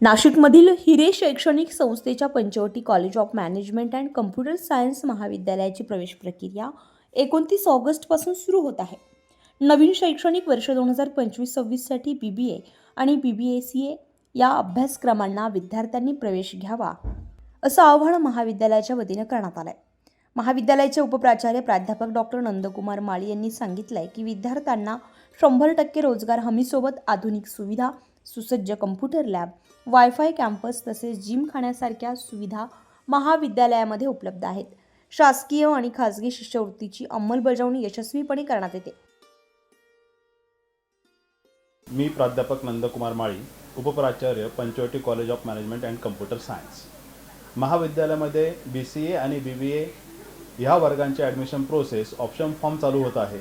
नाशिकमधील हिरे शैक्षणिक संस्थेच्या Panchavati college of management and computer science महाविद्यालयाची प्रवेश प्रक्रिया एकोणतीस ऑगस्टपासून सुरू होत आहे. नवीन शैक्षणिक वर्ष दोन हजार पंचवीस सव्वीससाठी बी बी ए आणि बी बी ए सी ए या अभ्यासक्रमांना विद्यार्थ्यांनी प्रवेश घ्यावा असं आव्हान महाविद्यालयाच्या वतीनं करण्यात आलं आहे महाविद्यालयाचे उपप्राचार्य प्राध्यापक डॉक्टर नंदकुमार माळी यांनी सांगितलं आहे की विद्यार्थ्यांना शंभर टक्के रोजगार हमीसोबत आधुनिक सुविधा सुसज्ज कम्प्युटर लॅब वायफाय कॅम्पस तसेच जिम खाण्यासारख्या सुविधा महाविद्यालयामध्ये उपलब्ध आहेत. शासकीय आणि खाजगी शिष्यवृत्तीची अंमलबजावणी यशस्वीपणे करण्यात येते. मी प्राध्यापक Nandkumar Mali उपप्राचार्य Panchavati college of management and computer science महाविद्यालयामध्ये बी सी ए आणि बी बी ए ह्या वर्गांची ॲडमिशन प्रोसेस ऑप्शन फॉर्म चालू होत आहे.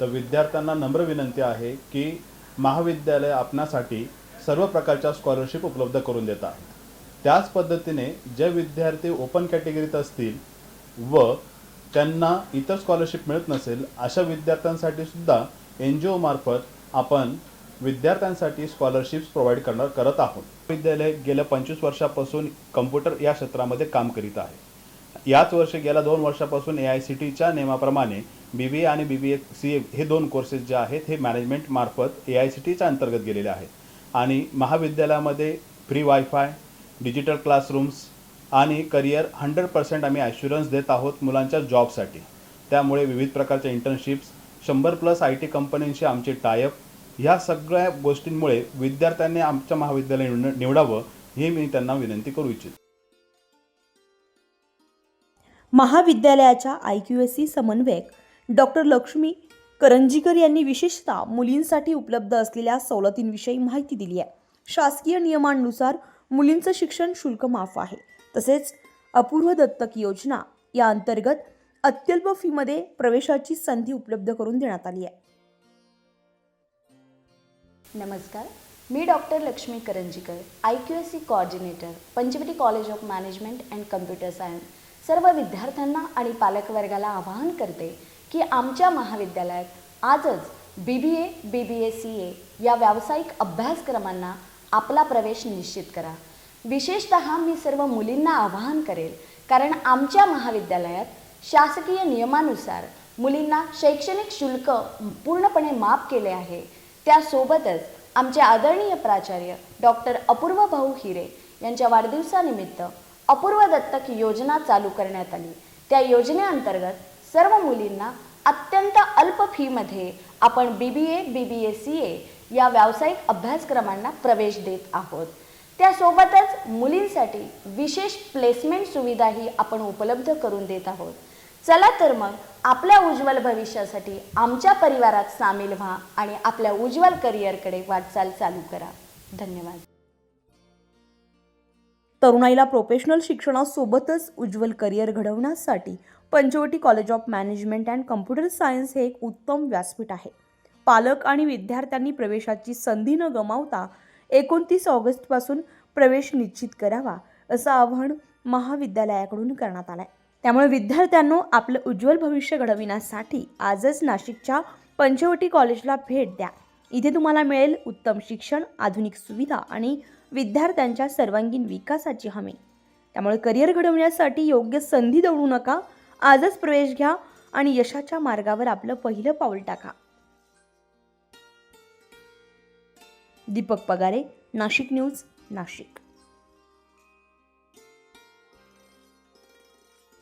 तर विद्यार्थ्यांना नम्र विनंती आहे की महाविद्यालय आपणासाठी सर्व प्रकारच्या स्कॉलरशिप उपलब्ध करून देतात. त्याच पद्धतीने जे विद्यार्थी ओपन कॅटेगरीत असतील व त्यांना इतर स्कॉलरशिप मिळत नसेल अशा विद्यार्थ्यांसाठी सुद्धा एन जी ओमार्फत आपण विद्यार्थ्यांसाठी स्कॉलरशिप्स प्रोव्हाइड करणार करत आहोत. विद्यालय गेल्या पंचवीस वर्षापासून कम्प्युटर या क्षेत्रामध्ये काम करीत आहे. याच वर्षी गेल्या दोन वर्षापासून ए आय सी टीच्या नियमाप्रमाणे बी बी ए आणि बी बी ए सी ए हे दोन कोर्सेस जे आहेत हे मॅनेजमेंट मार्फत ए आय सी टीच्या अंतर्गत गेलेले आहेत. आणि महाविद्यालयामध्ये फ्री वायफाय डिजिटल क्लासरूम्स आणि करिअर हंड्रेड पर्सेंट आम्ही ॲश्युरन्स देत आहोत मुलांच्या जॉबसाठी त्यामुळे विविध प्रकारच्या इंटर्नशिप्स शंभर प्लस आय टी कंपन्यांशी आमचे टायअप ह्या सगळ्या गोष्टींमुळे विद्यार्थ्यांनी आमच्या महाविद्यालय निवड- निवडावं हे मी त्यांना विनंती करू इच्छितो. महाविद्यालयाच्या आय क्यू एस सी समन्वयक डॉक्टर लक्ष्मी करंजीकर यांनी विशेषतः मुलींसाठी उपलब्ध असलेल्या सवलतींविषयी माहिती दिली आहे. शासकीय नियमांनुसार मुलींचं शिक्षण शुल्क माफ आहे. तसेच अपूर्व दत्तक योजना या अंतर्गत अत्यल्प फीमध्ये प्रवेशाची संधी उपलब्ध करून देण्यात आली आहे. नमस्कार. मी doctor Lakshmi Karanjikar I Q S C coordinator Panchavati college of management and computer science सर्व विद्यार्थ्यांना आणि पालकवर्गाला आवाहन करते की आमच्या महाविद्यालयात आजच बी B A B B A C ए या व्यावसायिक अभ्यासक्रमांना आपला प्रवेश निश्चित करा. विशेषत मी सर्व मुलींना आवाहन करेल कारण आमच्या महाविद्यालयात शासकीय नियमानुसार मुलींना शैक्षणिक शुल्क पूर्णपणे माफ केले आहे. त्यासोबतच आमचे आदरणीय प्राचार्य डॉक्टर अपूर्व भाऊ हिरे यांच्या वाढदिवसानिमित्त अपूर्व दत्तक योजना चालू करण्यात आली. त्या योजनेअंतर्गत सर्व मुलींना अत्यंत अल्प फीमध्ये आपण बी B A B B A C ए या व्यावसायिक अभ्यासक्रमांना प्रवेश देत आहोत. त्यासोबतच मुलींसाठी विशेष प्लेसमेंट सुविधाही आपण उपलब्ध करून देत आहोत. चला तर मग आपल्या उज्ज्वल भविष्यासाठी आमच्या परिवारात सामील व्हा आणि आपल्या उज्ज्वल करिअरकडे वाटचाल चालू करा. धन्यवाद. तरुणाईला प्रोफेशनल शिक्षणासोबतच उज्ज्वल करिअर घडवण्यासाठी Panchavati college of management and computer science हे एक उत्तम व्यासपीठ आहे. पालक आणि विद्यार्थ्यांनी प्रवेशाची संधी न गमावता एकोणतीस ऑगस्टपासून प्रवेश निश्चित करावा असं आवाहन महाविद्यालयाकडून करण्यात आलं आहे त्यामुळे विद्यार्थ्यांनो आपलं उज्ज्वल भविष्य घडविण्यासाठी आजच नाशिकच्या पंचवटी कॉलेजला भेट द्या. इथे तुम्हाला मिळेल उत्तम शिक्षण आधुनिक सुविधा आणि विद्यार्थ्यांच्या सर्वांगीण विकासाची हमी. त्यामुळे करिअर घडवण्यासाठी योग्य संधी दवडू नका. आजच प्रवेश घ्या आणि यशाच्या मार्गावर आपलं पहिलं पाऊल टाका. दीपक पगारे नाशिक न्यूज नाशिक.